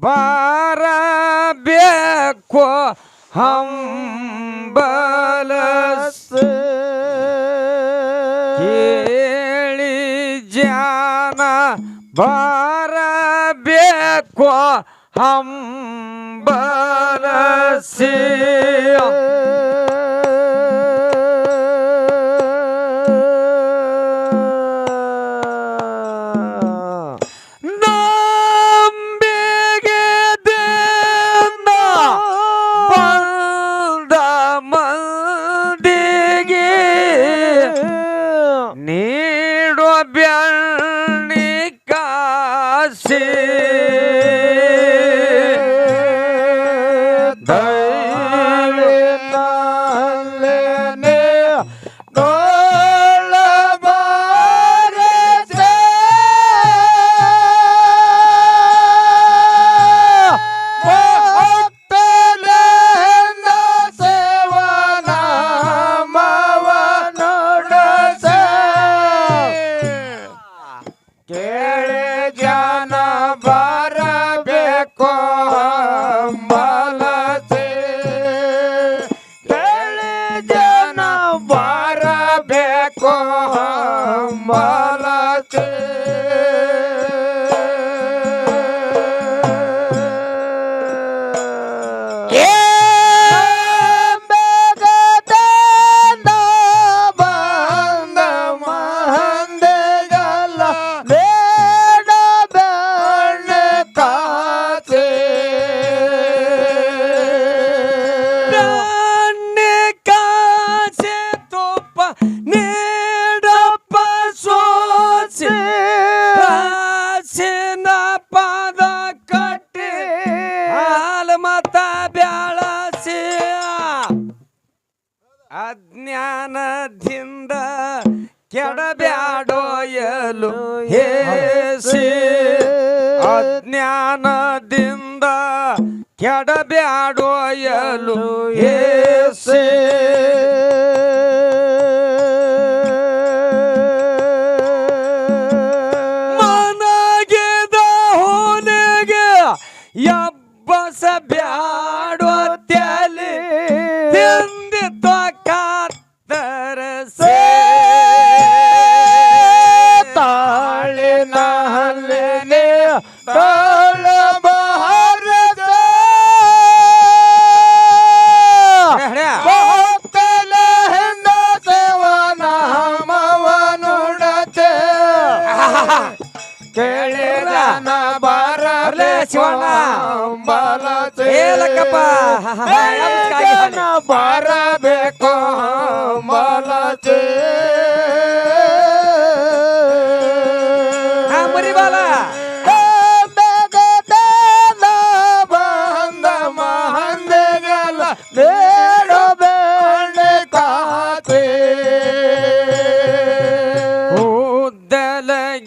ಬಾರಬೇಕು ಹಂಬಲಸ. ಕೇಳಿ ಜಾನ ಬಾರಬೇಕು ಹಂಬಲಸಿ. ಅಜ್ಞಾನದಿಂದ ಕೆಡಬ್ಯಾಡೋಯಲು ಏಸೇ. ಶಿವಣ್ಣ ಏಲಕ್ಕಪ್ಪ ಬರಬೇಕು ಬಲಚೇ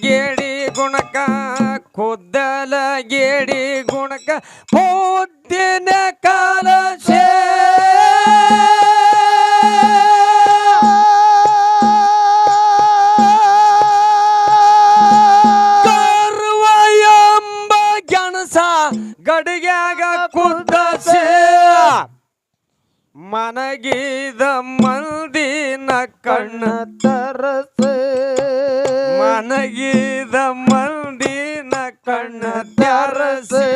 ಗಿಡಿ ಗುಣಕ ಕುದ್ದಲಗೇಡಿ ಗುಣಕ ಪೂತಿನ ಕಾಲಶೇ ಗಡಿಗ್ಯಾಗ ಕುದ್ದಸೆ. ಮನಗೀದ ಮಲ್ದಿನ ಕಣ್ಣ ತರಸೆ. ಮನಗೀದ ಮಲ್ದಿನ ಕಣ್ಣ ತ್ಯಾರಸೆ.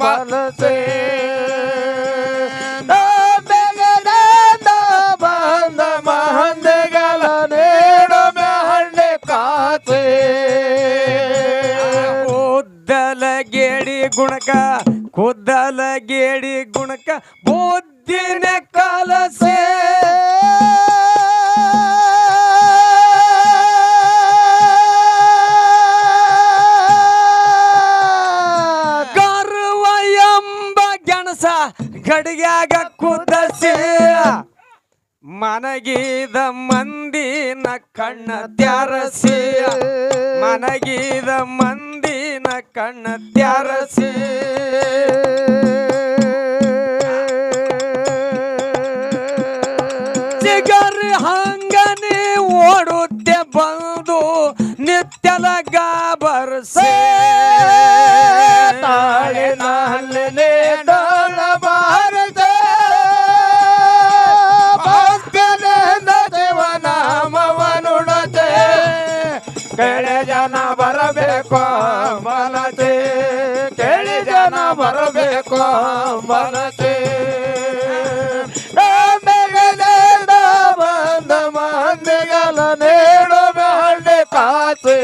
ಮನಸೇ ಗೇಡಿ ಗುಣಕ ಕುದ್ದಲ ಗೇಡಿ ಗುಣಕ ಬುದ್ಧಿನ ಗಡಿಗ್ಯಾಗ ಕುದಸಿ ಮನಗೀದ ಮಂದಿನ ಕಣ್ಣ ತ್ಯಾರಸಿ. ಮನಗಿದ ಮಂದಿನ ಕಣ್ಣ ತ್ಯಾರಸಿ. ಚಿಗರಿ ಹಂಗನೆ ಓಡುತ್ತೆ ಬಂದು ನಿತ್ಯಲ ಗಾಬರ್ಸೆ. ತಾಳೆ ಡೋಲ ಮನತೆ ಕೇಳಿ ಜನ ಬರಬೇಕು ಮನತೆ. ಬಂದ ಮಂದಿಗಲ ನೇಡು ಹಳ್ಳಿ ಕಾಸೆ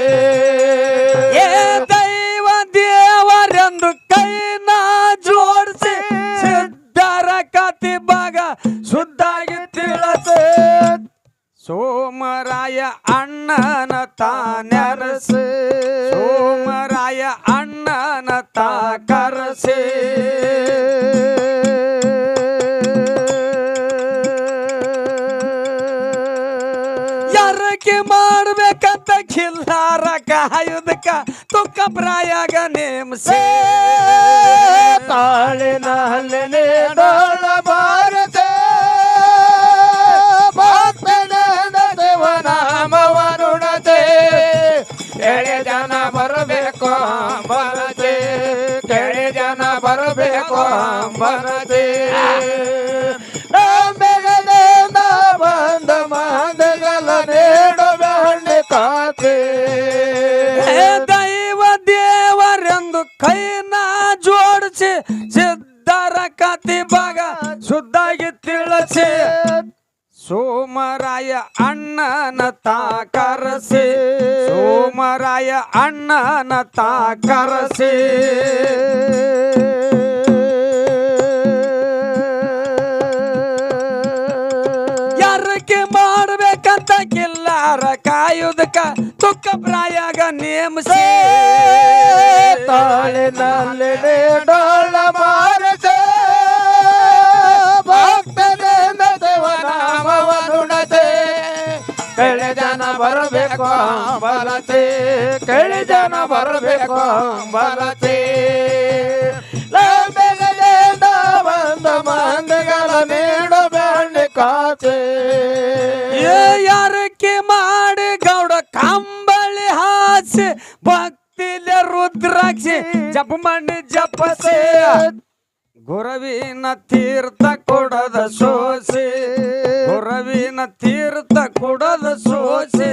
ಮಾಡ್ಬೇಕಂತ ಖಿಲ್ಲಾರ ಕಾಯುದಕ್ಕ ತುಕ್ಕ ಪ್ರಾಯಾಗ ನೇಮಸೆ. ತಾಳಿನಲ್ಲಿ ಡೋಳ ಭಾರತ ಭಕ್ತನಿಂದ ಎಳೆ ಜನ ಬರಬೇಕು ಬರತೆ ಕೆಳೆ ಜನ ಬರಬೇಕು ಬರತೆ ಕಾತೆ. ದೈವ ದೇವರೆಂದು ಕೈನ ಜೋಡಿಸಿ ಸಿದ್ಧರ ಕತಿ ಭಾಗ ಶುದ್ಧಾಗಿ ತಿಳಿಸಿ. ಸೋಮರಾಯ ಅಣ್ಣನ ತಾ ಕರಸಿ. ಸೋಮರಾಯ ಅಣ್ಣನ ತಾ ಕಾಯುದಕ್ಕ ತುಕ್ಕ ಪ್ರಾಯಾಗ ನೇಮಸಿ. ತಾಳಿನಲ್ಲಿ ಡೋಳ ಭಾರತ ಭಕ್ತನಿಂದ ದೇವನಾಮವನುಡತೆ ಕೆಳೆ ಜನ ಬರಬೇಕು ಬರತೆ ಕೆಳೆ ಜನ ಬರಬೇಕು ಬರತೆ ಬಂದ ಮಂದಿಗಳ ನೀಡು ಬೆಳ್ಳಿ ಕಾಸೆ ಏ ರುದ್ರಾಕ್ಷಿ ಜಪ ಮಾಡಿ ಜಪಸೆ ಗುರವಿನ ತೀರ್ಥ ಕೊಡದ ಸೋಸೆ. ಗುರವಿನ ತೀರ್ಥ ಕೊಡದ ಸೋಸೆ.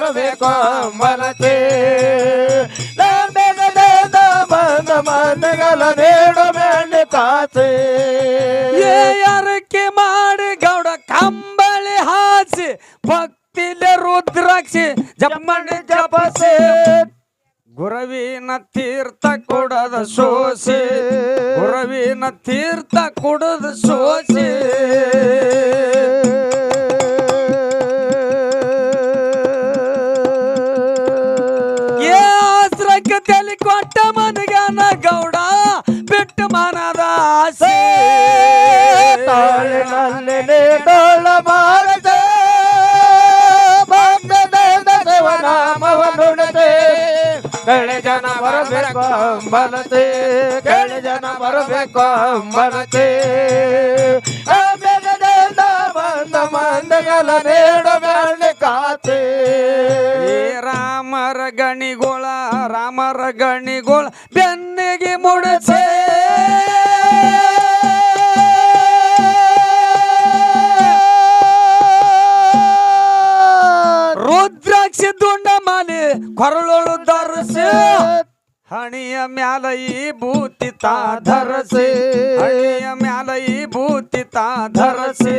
ಬರಬೇಕು ಬೆಗದಿಂದ ಬಂದ ಮಂದಿಗಳ ನೀಡು ಕಾಸೆ. ಏ ಯಾರಕ್ಕೆ ಮಾಡಿ ಗೌಡ ಕಂಬಳಿ ಹಾಸಿ ಭಕ್ತಿಲೆ ರುದ್ರಾಕ್ಷಿ ಮಾಡಿ ಜಪಸೆ. ಗುರವಿನ ತೀರ್ಥ ಕೊಡದ ಸೋಸಿ. ಗುರವಿನ ತೀರ್ಥ ಕೊಡದ ಸೋಸೆ. ತಾಳಿನಲ್ಲಿ ಡೋಳ ಭಾರತ ಭಕ್ತನಿಂದ ದೇವನಾಮವನುಡತೆ ಕೆಳೆ ಜನ ಬರಬೇಕು ಬಲತೆ ಕೆಳೆ ಜನ ಬರಬೇಕು ಬಲತೆ ಬೆಗದಿಂದ ಬಂದ ಮಂದಗಳ ನೇಡು ಬೆಳ್ಳಿ ಕಾತೆ ಏ ರಾಮರ ಗಣಿಗೋಳ ರಾಮರ ಗಣಿಗೋಳ ಬೆನ್ನಿಗೆ ಮುಡಸೆ ದರ್ಸೆ ಕೊರಳೊಳು ಧರಿಸಿ, ಹಣಿಯ ಮ್ಯಾಲ ಈ ಭೂತಿ ತಾ ಧರಸಿ, ಹಣಿಯ ಮ್ಯಾಲ ಈ ಭೂತಿ ತಾ ಧರಸಿ.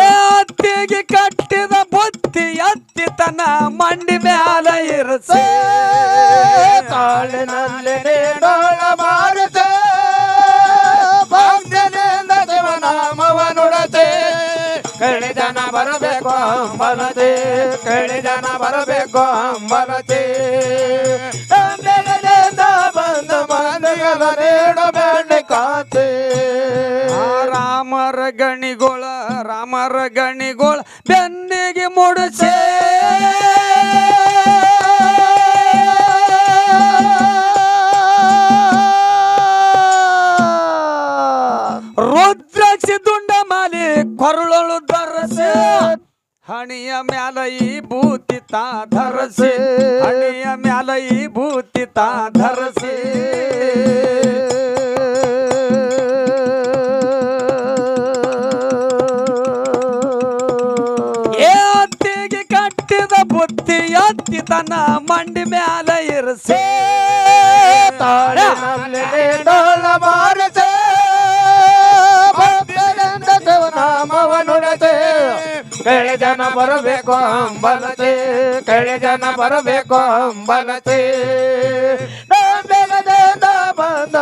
ಏತ್ತಿಗೆ ಕಟ್ಟಿದ ಬುತ್ತಿ ಎತ್ತಿತನ, ಮಂಡಿ ಮ್ಯಾಲ ಇರಸೆ. ತಾಳಿನಲ್ಲಿ ಬರಬೇಕು ಕಣಿ ಜನ ಬರಬೇಕು ಅಂಬನತೆ. ಬಂದ ಮನೆಗಳ ಬೆಣ್ಣೆ ಕಾತೆ. ರಾಮರ ಗಣಿಗೋಳ ರಾಮರ ಗಣಿಗೋಳ ಬೆನ್ನಿಗೆ ಮುಡಿಸೆ. ರುದ್ರಾಕ್ಷಿ ದುಂಡ ಮಾಲಿ ಧರಸೆ ಹಣಿಯ ಮ್ಯಾಲ ಈ ಭೂತಿ ತಾ ಧರಸಿ ಹಣಿಯ ಮ್ಯಾಲ ಈ ಭೂತಿ ತಾ ಧರಸಿ. ಏತ್ತಿಗೆ ಕಟ್ಟಿದ ಬುತ್ತಿ ಎತ್ತಿ ತನ್ನ ಮಂಡಿ ಮ್ಯಾಲ ಇರಿಸಿ. ತಾಳಿನಲ್ಲಿ ಕಳಿ ಜನ ಬರಬೇಕು ಅಂಬಲತೆ ಕಳೆ ಜನ ಬರಬೇಕು ಅಂಬಲತೆ. ಬಂದ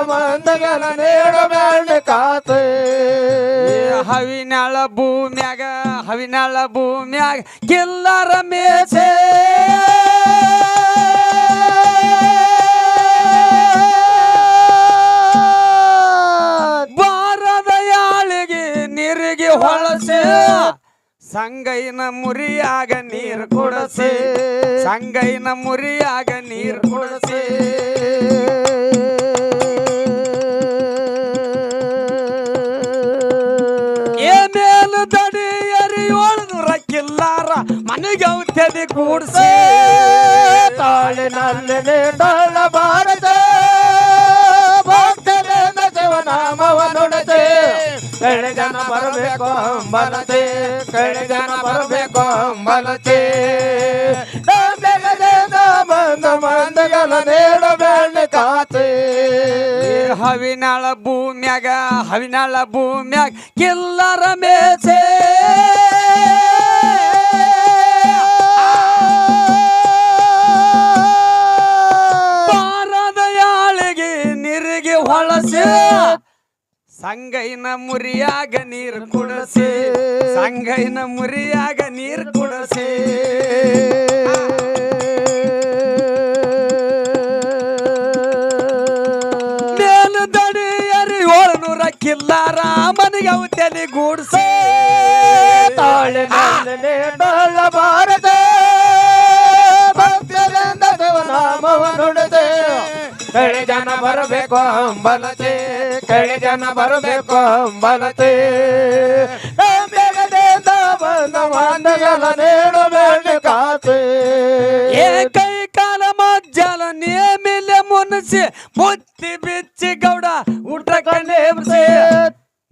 ಹವಿನಾಳ ಭೂಮ್ಯಾಗ ಹವಿನಾಳ ಭೂಮ್ಯಾಗ ಕಿಲ್ಲರ ಮೇಸೆ. ಸಂಗೈನ ಮುರಿಯಾಗ ನೀರು ಕೊಡಸೆ. ಸಂಗೈನ ಮುರಿಯಾಗ ನೀರು ಕೊಡಸೆ. ಏ ಮೇಲು ದಡಿ ಕಿಲ್ಲಾರ ರಕ್ಕಿಲ್ಲಾರ ಮನೆಗೆ ಔಷಧಿ ಕೂಡ್ಸೆ. ತಾಳಿನಲ್ಲಿ ಭಾರತ. ಭಕ್ತರಿಂದ ಶಿವನಾಮವ ಕಳೆ ಜನ ಬರಬೇಕು ಅಂಬಲತೆ ಕಳೆ ಜನ ಬರಬೇಕು ಅಂಬಲತೆ. ಬೆಳದಿಂದ ಬಂದ ಮಂದಗಳ ನೀಡು ಬೆಣ್ಣೆ ಕಾತೆ. ಹವಿನಾಳ ಭೂಮ್ಯಾಗ ಹವಿನಾಳ ಭೂಮ್ಯಾಗ ಕಿಲ್ಲರ ಮೇಸೆ ಬಾರದ ಯಾಳಿಗೆ ನಿರಿಗೆ ಹೊಳಸೆ. ಸಂಗೈನ ಮುರಿಯಾಗ ನೀರು ಕುಡಸಿ. ಸಂಗೈನ ಮುರಿಯಾಗ ನೀರು ಕುಡಸಿ. ಮೇಲು ದಡಿಯರಿ ಏಳ್ನೂರ ಕಿಲ್ಲಾರ ಮನೆಗೆ ಅವು ತಲೆ ಗೂಡ್ಸಿ. ತಾಳೆ ಭಾರತ ಭಕ್ತರಿಂದ ಶಿವನಾಮವ ಬೆಳೆ ಜನ ಬರಬೇಕು ಅಂಬಲತೆ ಕಳೆ ಜನ ಬರಬೇಕು ಅಂಬಲತೆ ಬೇಗದಿಂದ ಬಂದ ಮಂದಗಳ ನೀಡು ಬೆಣ್ಣೆ ಕಾತೆ. ಏ ಕೈ ಕಾಲ ಮಜ್ಜಲ ನೇಮಿಲೆ ಮುನ್ಸಿ ಬುತ್ತಿ ಬಿಚ್ಚಿ ಗೌಡ ಊಟ ಕಣ್ಣೇಬ್ಸಿ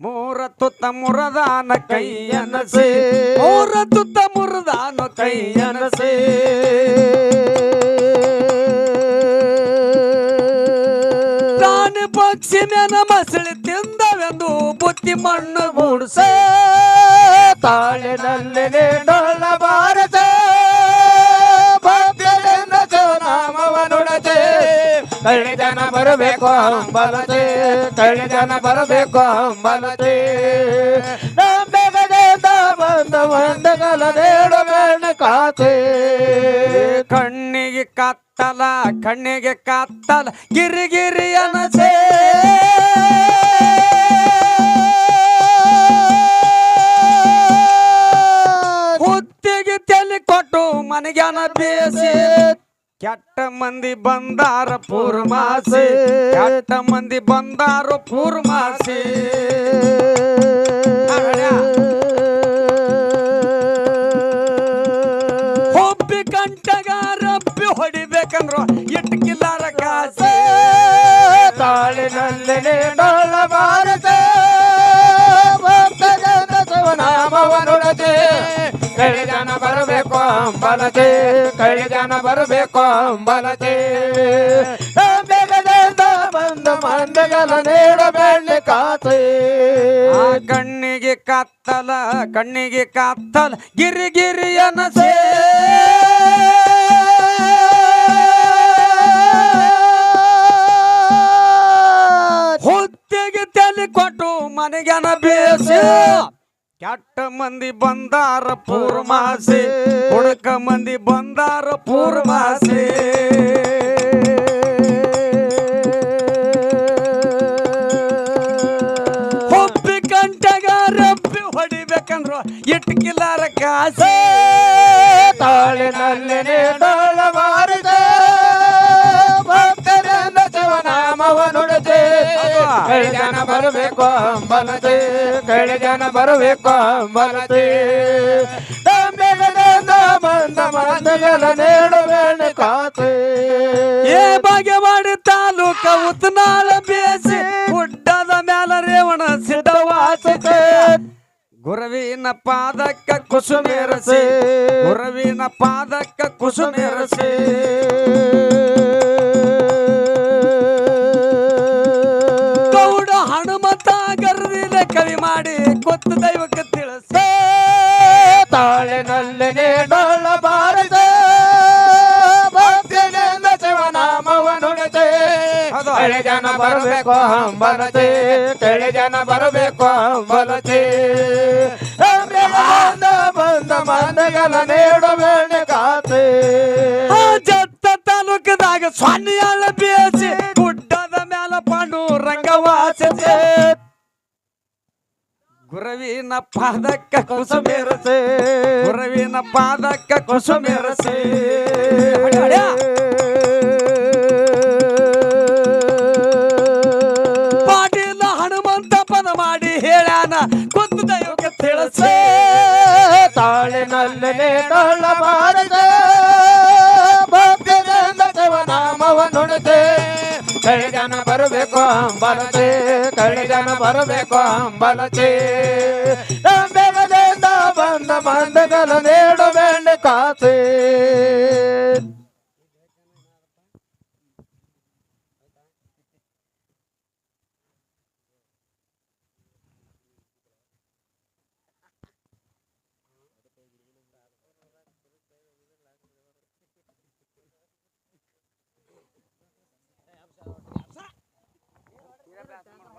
ಮೂರ ತುತ್ತ ಮುರದಾನ ಮೂರತ್ತು ಮೂರ ತುತ್ತ ಮುರದಾನ ಕೈಯನಸಿ ಪಕ್ಷಿ ಮೇನ ಮಸಳಿ ತಿಂದವೆಂದು ಬುತ್ತಿ ಮಣ್ಣು ಗೂಡ್ಸೆ ತಾಳಿನಲ್ಲಿ ಡೊಳ್ಳ ಭಾರತ ಭಕ್ತರಿಂದ ಶಿವನಾಮವ ನುಡತೆ ಕಳ್ಳಿ ಜನ ಬರಬೇಕು ಅಂಬಲತೆ. ಕಳ್ಳಿ ಜನ ಬರಬೇಕು ಅಂಬಲತೆ. ಬೆಗದಿಂದ ಬಂದ ಮಂದಗಳ ನೀಡು ಕಾತೆ ಕಣ್ಣಿಗೆ ಕತ್ತಲ ಕಣ್ಣಿಗೆ ಕತ್ತಲ ಗಿರಿಗಿರಿ ಗಿರಿ ಅನಸೆ ಹುತ್ತಿಗೆ ತಲೆ ಕೊಟ್ಟು ಮನೆಗೆ ಬೇಸಿ ಕೆಟ್ಟ ಮಂದಿ ಬಂದಾರ ಪೂರ್ಮಾಸಿ ಕೆಟ್ಟ ಮಂದಿ ಬಂದಾರ ಪೂರ್ಮಾಸಿ ಬೇಕಂದ್ರು ಇಟ್ಟು ಕಿಲ್ಲಾರ ಕಾಸೆ ತಾಳಿನಲ್ಲೇ ಬಾರದೆ ನಾಮವನುಡದೆ ಕಳಿ ಜನ ಬರಬೇಕು ಅಂಬಲದೆ ಕಳಿ ಜನ ಬರಬೇಕು ಅಂಬಲದೆ ಬಂದ ಮಂದಗಲ ನೀಡಬೇಡಿ ಕಾತೆ. ಕಣ್ಣಿಗೆ ಕತ್ತಲ ಕಣ್ಣಿಗೆ ಕತ್ತಲ ಗಿರಿ ಗಿರಿಯನ ಸೇ. ತಲೆ ಕೊಟ್ಟು ಮನೆಗನ ಬೇಸಿ ಕೆಟ್ಟ ಮಂದಿ ಬಂದಾರ ಪೂರ್ಮಾಸೆ. ಹುಡುಕ ಮಂದಿ ಬಂದಾರ ಪೂರ್ಮಾಸೆ. ಹೊಪ್ಪಿ ಕಂಟಗ ರಪ್ಪಿ ಹೊಡಿಬೇಕಂದ್ರು ಇಟ್ಕಿಲಾರ ಕಾಸೆ. ತಾಳಿನಲ್ಲಿ ನೀಡೋಳ ಕಳಿ ಬರಬೇಕು ಅಂಬಲತೆ ಕಳಿ ಜನ ಬರಬೇಕು ಅಂಬಲತೆ. ಬಂದ ಮಂದಗಲ ನೀಡು ಬೆಳ್ಳಿ ಕಾತೆ. ಏ ಬಾಗೇವಾಡಿ ತಾಲೂಕ ಉತ್ನಾಳ ಬೇಸಿ, ಗುಡ್ಡದ ಮ್ಯಾಲ ರೇವಣ ಸಿದ್ಧವಾಸತೆ ಗುರವಿನ ಪಾದಕ್ಕ ಕುಸುಮೇರಸಿ ಗುರವಿನ ಪಾದಕ್ಕ ಕುಸುಮೇರಸಿ ಕೊತ್ತ ದೈವಕ್ಕೆ ತಿಳಿಸ ತಾಳಿನಲ್ಲಿ ನೀಡೋಳ ಬಾರದೆ ಭಕ್ತಿನಿಂದ ಶಿವನಾಮವ ಜನ ಬರಬೇಕು ಬರತೆ ಕೆಳೆ ಜನ ಬರಬೇಕು ಬರತೆ ಬಂದ ಮಂದಗಲ ನೀಡು ಬೆಳ್ಳಿ ಕಾತೆ. ಜತ್ತ ತಾಲೂಕದಾಗ ಸ್ವಾಮಿಯಾಳ ಬೇಸಿ ಗುರವಿನ ಪಾದಕ್ಕ ಕುಸುಮೇರಸೆ ಗುರವಿನ ಪಾದಕ್ಕ ಕುಸುಮೇರಸೆ ಪಾಟೀಲ ಹನುಮಂತ ಪದ ಮಾಡಿ ಹೇಳಾನ ಕುಂತ ದೈವಕ್ಕೆ ತಿಳಿಸೆ. ತಾಳೆ ನಲ್ಲನೆ ಬಾರದೆ ಕಳಿ ಜನ ಬರಬೇಕು ಅಂಬಲತೆ ಕಳಿ ಜನ ಬರಬೇಕು ಅಂಬಲತೆ ಬೆಳದಿಂದ ಬಂದ ಮಂದಗಲ ನೇಡು ಬೆಳ್ಳಿ ಕಾಸೆ.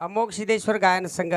अमोघ सिद्धेश्वर गायन संघ.